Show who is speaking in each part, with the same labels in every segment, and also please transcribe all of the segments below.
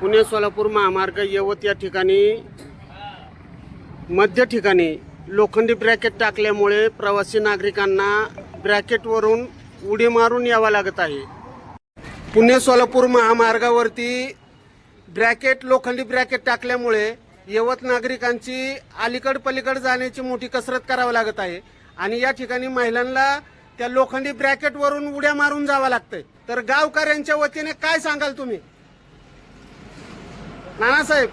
Speaker 1: पुणे सोलापूर महामार्ग यवत या ठिकाणी मध्य ठिकाणी लोखंडी ब्रॅकेट टाकल्यामुळे प्रवासी नागरिकांना ब्रॅकेटवरून उडी मारून यावं लागत आहे. पुणे सोलापूर महामार्गावरती ब्रॅकेट लोखंडी ब्रॅकेट टाकल्यामुळे यवत नागरिकांची अलीकड पलीकड जाण्याची मोठी कसरत करावी लागत आहे. आणि या ठिकाणी महिलांना त्या लोखंडी ब्रॅकेटवरून उड्या मारून जावं लागतंय. तर गावकऱ्यांच्या वतीने काय सांगाल तुम्ही? नानासाहेब.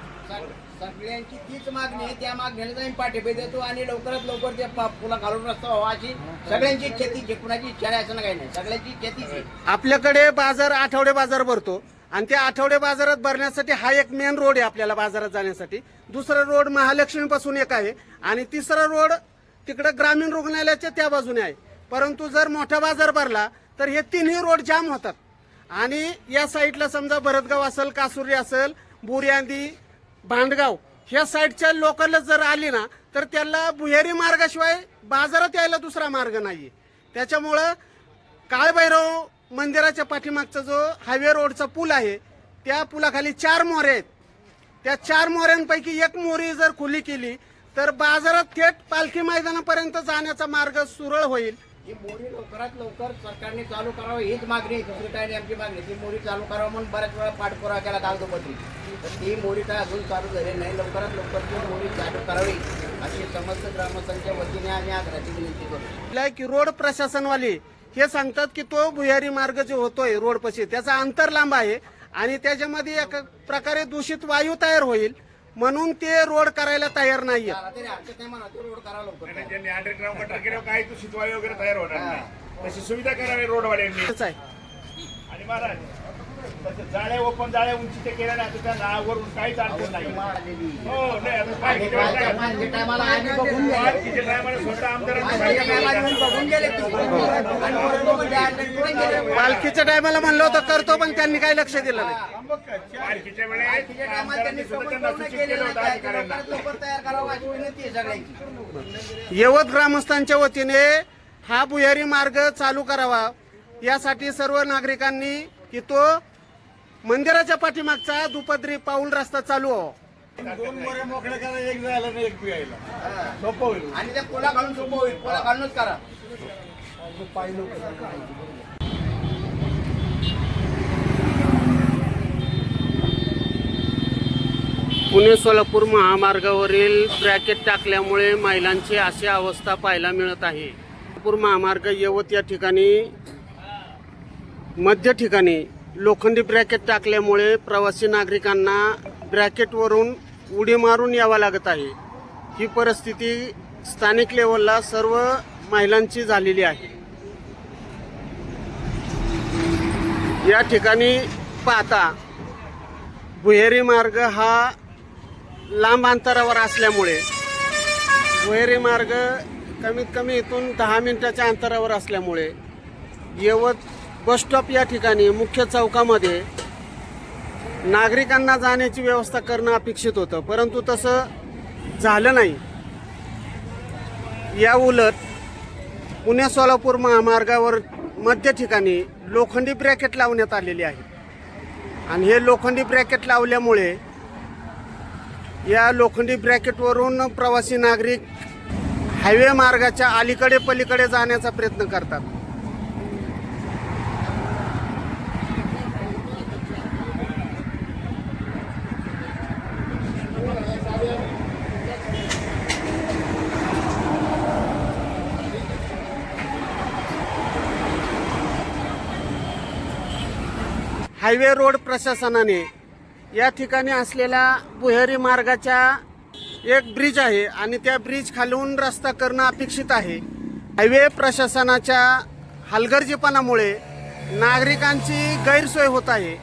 Speaker 2: सगळ्यांची तीच मागणी आहे. त्या मागणीला आम्ही पाठिंबा देतो आणि लवकरात लवकर ते पा- पुला घालून रस्ता व्हावा अशी सगळ्यांची इच्छा कुणाची इच्छा नाही असं काही नाही. सगळ्यांची इच्छा आहे
Speaker 1: आपल्याकडे बाजार आठवडे बाजार भरतो. आणि त्या आठवडे बाजारात भरण्यासाठी हा एक मेन रोड आहे आपल्याला बाजारात जाण्यासाठी. दुसरा रोड महालक्ष्मी पासून एक आहे. आणि तिसरा रोड तिकडे ग्रामीण रुग्णालयाच्या त्या बाजूने आहे. परंतु जर मोठा बाजार भरला तर हे तिन्ही रोड जाम होतात. आणि या साईडला समजा भरतगाव असेल कासुरी असेल बुर्यांदी भांडगाव ह्या साईडच्या लोकल जर आली ना तर त्याला बुहेरी मार्गाशिवाय बाजारात यायला दुसरा मार्ग नाही त्याच्यामुळं काळभैरव मंदिराच्या पाठीमागचा जो हायवे रोडचा पूल आहे त्या पुलाखाली चार मोहरे आहेत. त्या चार मोऱ्यांपैकी एक मोरी जर खुली केली तर बाजारात थेट पालखी मैदानापर्यंत जाण्याचा मार्ग सुरळ होईल.
Speaker 2: ही मोरी लवकरात लवकर सरकारने चालू करावं हीच मागणी दुसरी काय नाही आमची मागणी. ती मोरी चालू करावं म्हणून बऱ्याच वेळा पाठपुरावा केला कागदोपत्री तर ती मोरी काय अजून चालू झाली नाही. लवकरात लवकर ती मोरी चालू करावी अशी समस्त ग्रामस्थांच्या वतीने आम्ही आग्रहाची विनंती करतो.
Speaker 1: की रोड प्रशासनवाले हे सांगतात की तो भुयारी मार्ग जो होतोय रोडपाशी त्याचा अंतर लांब आहे आणि त्याच्यामध्ये एक प्रकारे दूषित वायू तयार होईल. म्हणून ते रोड करायला तयार नाहीये
Speaker 2: रोड
Speaker 3: ज्यांनी गटर तो शितवाई वगैरे तयार होणार नाही तशी सुविधा करावी रोडवाल्यांनी
Speaker 1: हेच आहे
Speaker 3: आणि महाराज तसं जाळ्या ओपन जाळ्या उंचीच्या केल्या नाही त्या नावावरून काहीच अडचण नाही
Speaker 2: आलेली.
Speaker 3: हो नाही आता काय किती वेळा काय?
Speaker 2: मागच्या टायमाला
Speaker 3: स्वतः आमदारांनी सांगितलं
Speaker 2: म्हणजे.
Speaker 1: पालखीच्या टायमाला म्हणलं होतं करतो पण त्यांनी काही लक्ष दिलं नाही
Speaker 3: पालखीच्या वेळेस
Speaker 2: बाकीच्या टायमाला त्यांनी
Speaker 3: आमदारांनी सुद्धा
Speaker 2: सोबत
Speaker 3: त्यांना
Speaker 2: पूर्ण
Speaker 3: सूचित
Speaker 2: केलेलं
Speaker 3: केलं होतं
Speaker 2: आहे.
Speaker 3: अधिकाऱ्यांना.
Speaker 2: लवकरात लवकर तयार करावं अशी विनंती आहे सगळ्यांची.
Speaker 1: यवत ग्रामस्थांच्या वतीने हा भुयारी मार्ग चालू करावा. यासाठी सर्व नागरिकांनी की तो मंदिराच्या पाठीमागचा दुपदरी पाऊल रस्ता चालू व्हावा
Speaker 3: दोन मोऱ्या मोकळ्या करा एक जायला आणि एक पियायला. सोपं होईल.
Speaker 2: आणि त्या कोला घालून सोपं होईल. कोला घालूनच करा.
Speaker 1: पुणे सोलापूर महामार्गावरील ब्रॅकेट टाकल्यामुळे महिलांची अशी अवस्था पाहायला मिळत आहे. सोलापूर महामार्ग यवत या ठिकाणी मध्य ठिकाणी लोखंडी ब्रॅकेट टाकल्यामुळे प्रवासी नागरिकांना ब्रॅकेटवरून उडी मारून यावं लागत आहे. ही परिस्थिती स्थानिक लेवलला सर्व महिलांची झालेली आहे. या ठिकाणी पाहता भुहेरी मार्ग हा लांब अंतरावर असल्यामुळे भुहेरी मार्ग कमीत कमी इथून दहा मिनिटाच्या अंतरावर असल्यामुळे यवत बस स्टॉप या ठिकाणी मुख्य चौकामध्ये नागरिकांना जाण्याची व्यवस्था करणं अपेक्षित होतं. परंतु तसं झालं नाही. या उलट पुणे सोलापूर महामार्गावर मध्य ठिकाणी लोखंडी ब्रॅकेट लावण्यात आलेली आहे. आणि हे लोखंडी ब्रॅकेट लावल्यामुळे या लोखंडी ब्रॅकेटवरून प्रवासी नागरिक हायवे मार्गाच्या अलीकडे पलीकडे जाण्याचा प्रयत्न करतात. हायवे रोड प्रशासनाने या ठिकाणी असलेला बुहेरी मार्गाच्या एक ब्रिज आहे आणि त्या ब्रिज खालून रस्ता करणं अपेक्षित आहे. हायवे प्रशासनाच्या हलगर्जीपणामुळे नागरिकांची गैरसोय होत आहे.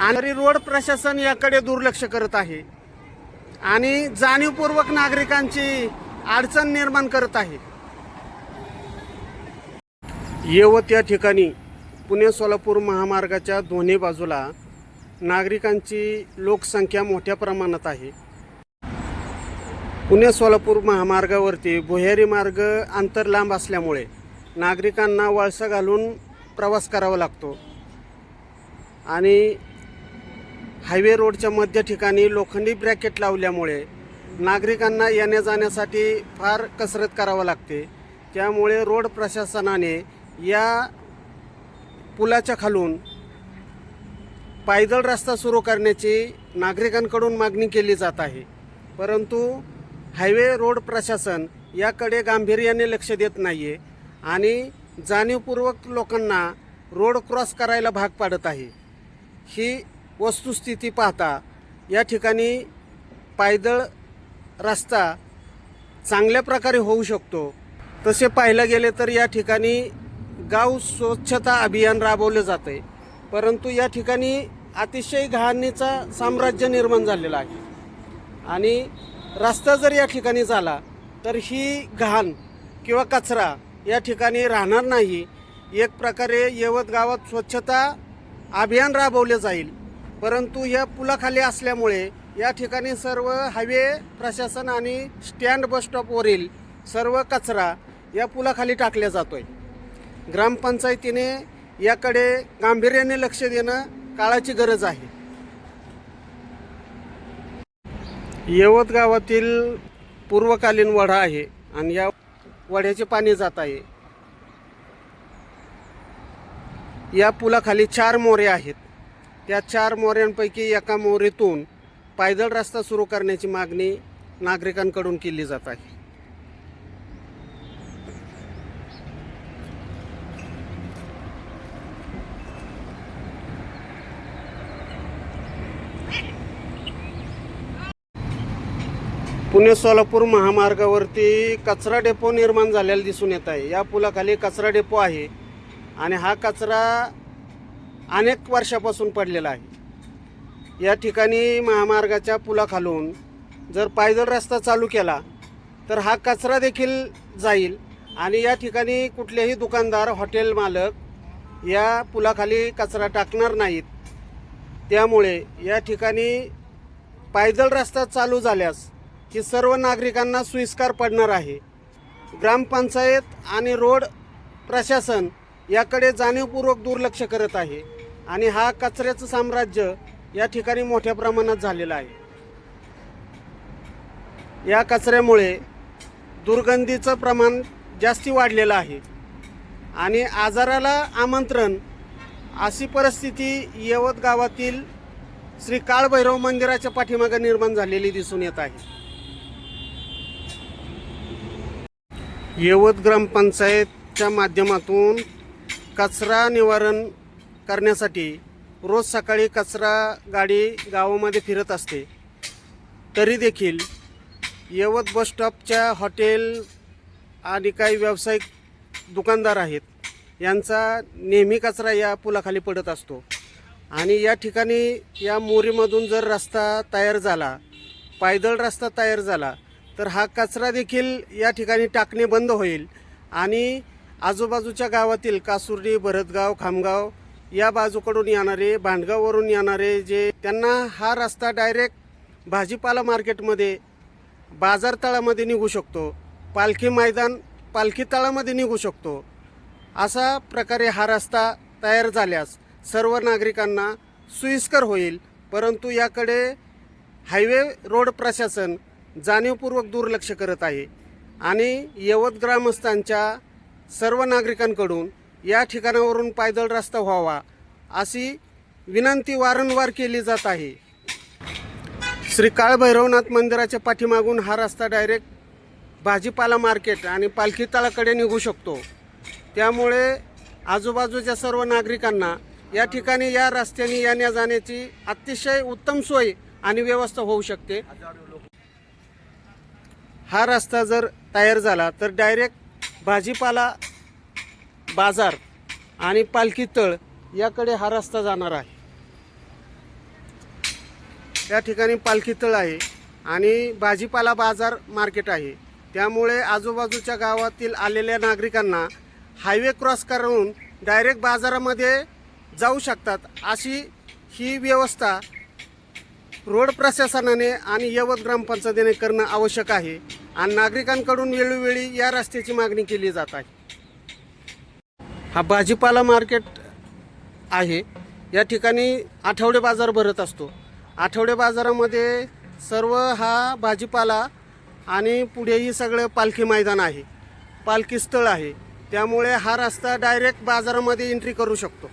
Speaker 1: आणि रोड प्रशासन याकडे दुर्लक्ष करत आहे. आणि जाणीवपूर्वक नागरिकांची अडचण निर्माण करत आहे. येवत या ठिकाणी पुणे सोलापूर महामार्गाच्या दोन्ही बाजूला नागरिकांची लोकसंख्या मोठ्या प्रमाणात आहे. पुणे सोलापूर महामार्गावरती भुयारी मार्ग अंतर लांब असल्यामुळे नागरिकांना वळसा घालून प्रवास करावा लागतो. आणि हायवे रोडच्या मध्य ठिकाणी लोखंडी ब्रॅकेट लावल्यामुळे नागरिकांना येण्या जाण्यासाठी फार कसरत करावं लागते. त्यामुळे रोड प्रशासनाने या पुलाच्या खालून पायदळ रस्ता सुरू करण्याची नागरिकांकडून मागणी केली जात आहे. परंतु हायवे रोड प्रशासन याकडे गांभीर्याने लक्ष देत नाही आहे आणि जाणीवपूर्वक लोकांना रोड क्रॉस करायला भाग पाडत आहे. ही वस्तुस्थिती पाहता या ठिकाणी पायदळ रस्ता चांगल्या प्रकारे होऊ शकतो. तसे पाहायला गेले तर या ठिकाणी गाव स्वच्छता अभियान राबवले जाते परंतु या ठिकाणी अतिशय घाणीचा साम्राज्य निर्माण झालेला आहे. आणि रस्ता जर या ठिकाणी झाला तर ही घाण किंवा कचरा या ठिकाणी राहणार नाही. एक प्रकारे यवत गावात स्वच्छता अभियान राबवले जाईल. परंतु या पुलाखाली असल्यामुळे या ठिकाणी सर्व हायवे प्रशासन आणि स्टँड बस स्टॉपवरील सर्व कचरा या पुलाखाली टाकल्या जातो आहे ग्रामपंचायतीने याकडे गांभीर्याने लक्ष देणं काळाची गरज आहे. येवत गावातील पूर्वकालीन वडा आहे आणि या वड्याचे पाणी जात आहे. या पुलाखाली चार मोरे आहेत. त्या चार मोऱ्यांपैकी एका मोरीतून पायदळ रस्ता सुरू करण्याची मागणी नागरिकांकडून केली जात आहे. पुणे सोलापूर महामार्गावरती कचरा डेपो निर्माण झालेला दिसून येत आहे. या पुलाखाली कचरा डेपो आहे आणि हा कचरा अनेक वर्षापासून पडलेला आहे. या ठिकाणी महामार्गाच्या पुलाखालून जर पायदळ रस्ता चालू केला तर हा कचरा देखील जाईल आणि या ठिकाणी कुठलेही दुकानदार हॉटेल मालक या पुलाखाली कचरा टाकणार नाहीत. त्यामुळे या ठिकाणी पायदळ रस्ता चालू झाल्यास ही सर्व नागरिकांना सुईस्कार पडणार आहे. ग्रामपंचायत आणि रोड प्रशासन याकडे जाणीवपूर्वक दुर्लक्ष करत आहे आणि हा कचऱ्याचं साम्राज्य या ठिकाणी मोठ्या प्रमाणात झालेलं आहे. या कचऱ्यामुळे दुर्गंधीचं प्रमाण जास्ती वाढलेलं आहे आणि आजाराला आमंत्रण अशी परिस्थिती यवत गावातील श्री काळभैरव मंदिराच्या पाठीमागे निर्माण झालेली दिसून येत आहे. यवत ग्रामपंचायतच्या माध्यमातून कचरा निवारण करण्यासाठी रोज सकाळी कचरा गाडी गावामध्ये फिरत असते. तरी देखील यवत बस स्टॉपच्या हॉटेल आणि काही व्यावसायिक दुकानदार आहेत यांचा नेहमी कचरा या पुलाखाली पडत असतो. आणि या ठिकाणी या मोरीमधून जर रस्ता तयार झाला पायदळ रस्ता तयार झाला तर हा कचरा देखील या ठिकाणी टाकणे बंद होईल. आणि आजूबाजूच्या गावातील कासुर्डी भरतगाव खामगाव या बाजूकडून येणारे भांडगाववरून येणारे जे त्यांना हा रस्ता डायरेक्ट भाजीपाला मार्केटमध्ये बाजार तळामध्ये निघू शकतो. पालखी मैदान पालखी तळामध्ये निघू शकतो. असा प्रकारे हा रस्ता तयार झाल्यास सर्व नागरिकांना सोयीस्कर होईल. परंतु याकडे हायवे रोड प्रशासन जाणीवपूर्वक दुर्लक्ष करत आहे. आणि यवत ग्रामस्थांच्या सर्व नागरिकांकडून या ठिकाणावरून पायदळ रस्ता व्हावा अशी विनंती वारंवार केली जात आहे. श्री काळभैरवनाथ मंदिराच्या पाठीमागून हा रस्ता डायरेक्ट भाजीपाला मार्केट आणि पालखी तळाकडे निघू शकतो. त्यामुळे आजूबाजूच्या सर्व नागरिकांना या ठिकाणी या रस्त्याने येण्या जाण्याची अतिशय उत्तम सोय आणि व्यवस्था होऊ शकते. हा रस्ता जर तयार झाला तर डायरेक्ट भाजीपाला बाजार आणि पालखी तळ याकडे हा रस्ता जाणार आहे. त्या ठिकाणी पालखी तळ आहे आणि भाजीपाला बाजार मार्केट आहे. त्यामुळे आजूबाजूच्या गावातील आलेल्या नागरिकांना हायवे क्रॉस करून डायरेक्ट बाजारामध्ये जाऊ शकतात अशी ही व्यवस्था रोड प्रशासनाने आणि यवत ग्रामपंचायतीने करणं आवश्यक आहे आणि नागरिकांकडून वेळोवेळी या रस्त्याची मागणी केली जात आहे. हा भाजीपाला मार्केट आहे. या ठिकाणी आठवडे बाजार भरत असतो. आठवडे बाजारामध्ये सर्व हा भाजीपाला आणि पुढेही सगळं पालखी मैदान आहे. पालखी स्थळ आहे. त्यामुळे हा रस्ता डायरेक्ट बाजारामध्ये एंट्री करू शकतो.